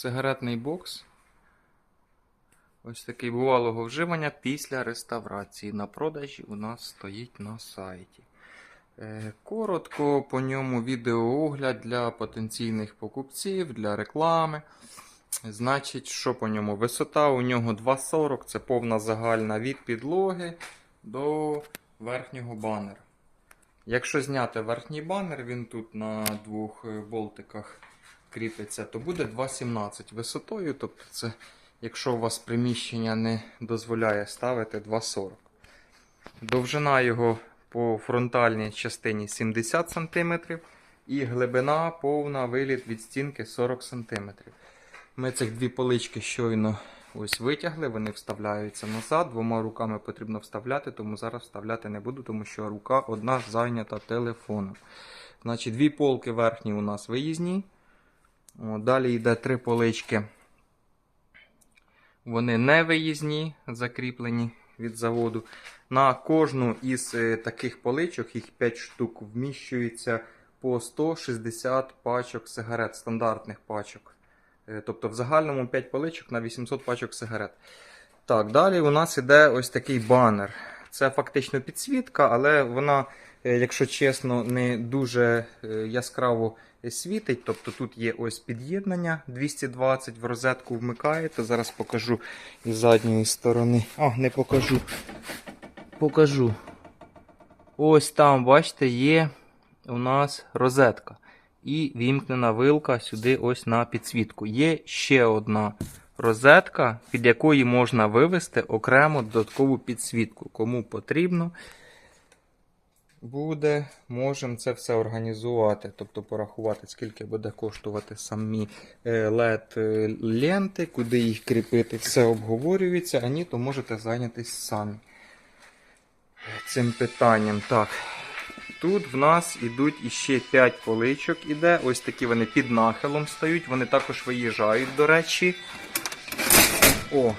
Сигаретний бокс. Ось такий бувалого вживання після реставрації. На продажі у нас стоїть на сайті. Е, Коротко по ньому відеоогляд для потенційних покупців, для реклами. Значить, що по ньому? Висота у нього 2,40, це повна загальна від підлоги до верхнього банера. Якщо зняти верхній банер, він тут на двох е, болтиках кріпиться, то буде 2,17 висотою. Тобто, це, якщо у вас приміщення не дозволяє ставити 2,40. Довжина його по фронтальній частині 70 см і глибина повна виліт від стінки 40 см. Ми цих дві полички щойно ось витягли, вони вставляються назад. Двома руками потрібно вставляти, тому зараз вставляти не буду, тому що рука одна зайнята телефоном. Значить, дві полки верхні у нас виїзні. О, далі йде три полички. Вони не виїзні, закріплені від заводу. На кожну із е, таких поличок, їх 5 штук, вміщується по 160 пачок сигарет, стандартних пачок. Е, Тобто в загальному 5 поличок на 800 пачок сигарет. Так, далі у нас іде ось такий банер. Це фактично підсвітка, але вона, е, якщо чесно, не дуже яскраво світить. Тобто тут є ось під'єднання 220 в розетку вмикаєте. Зараз покажу із задньої сторони. А, не покажу. Покажу. Ось там, бачите, є у нас розетка. І вімкнена вилка сюди ось на підсвітку. Є ще одна розетка, під якої можна вивести окремо додаткову підсвітку. Кому потрібно буде, можемо це все організувати. Тобто порахувати, скільки буде коштувати самі LED-ленти, куди їх кріпити, все обговорюється, а ні, то можете зайнятися самі цим питанням. Так. Тут в нас ідуть іще 5 поличок іде. Ось такі вони під нахилом стають. Вони також виїжджають, до речі. О.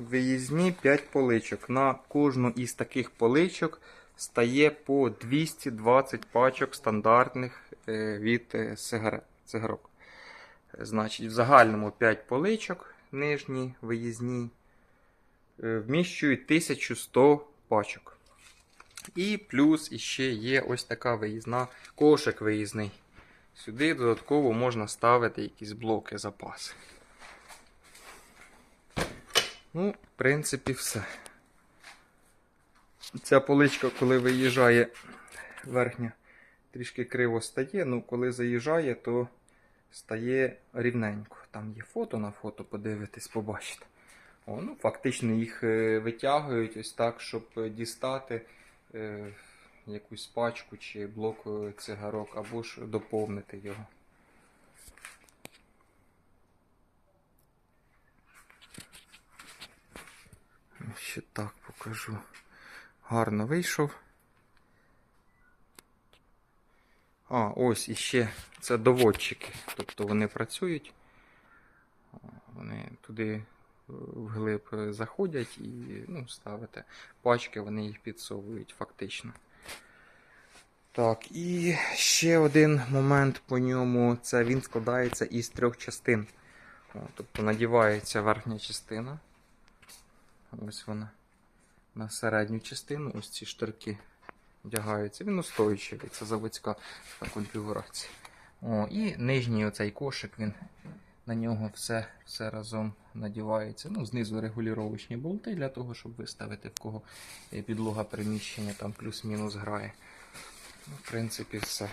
Виїзні 5 поличок. На кожну із таких поличок стає по 220 пачок стандартних е, від е, цигарок. Значить, в загальному 5 поличок нижні, виїзні, е, вміщують 1100 пачок. І плюс іще є ось така виїзна, кошик виїзний. Сюди додатково можна ставити якісь блоки запаси. Ну, в принципі, все. Ця поличка, коли виїжджає верхня, трішки криво стає. Ну, коли заїжджає, то стає рівненько. Там є фото на фото, подивитись, побачите. О, ну, фактично їх е, витягують ось так, щоб дістати е, якусь пачку чи блок е, цигарок, або ж доповнити його. Ще так покажу. Гарно вийшов. А, ось іще це доводчики. Тобто вони працюють. Вони туди вглиб заходять і ну, ставите пачки, вони їх підсовують фактично. Так, і ще один момент по ньому це він складається із трьох частин. Тобто надівається верхня частина. Ось вона. На середню частину, ось ці шторки вдягаються. Він устойчивий, це заводська конфігурація. О, і нижній оцей кошик, він на нього все, все разом надівається. Ну, знизу регулювачні болти для того, щоб виставити, в кого підлога приміщення там плюс-мінус грає. Ну, в принципі, все.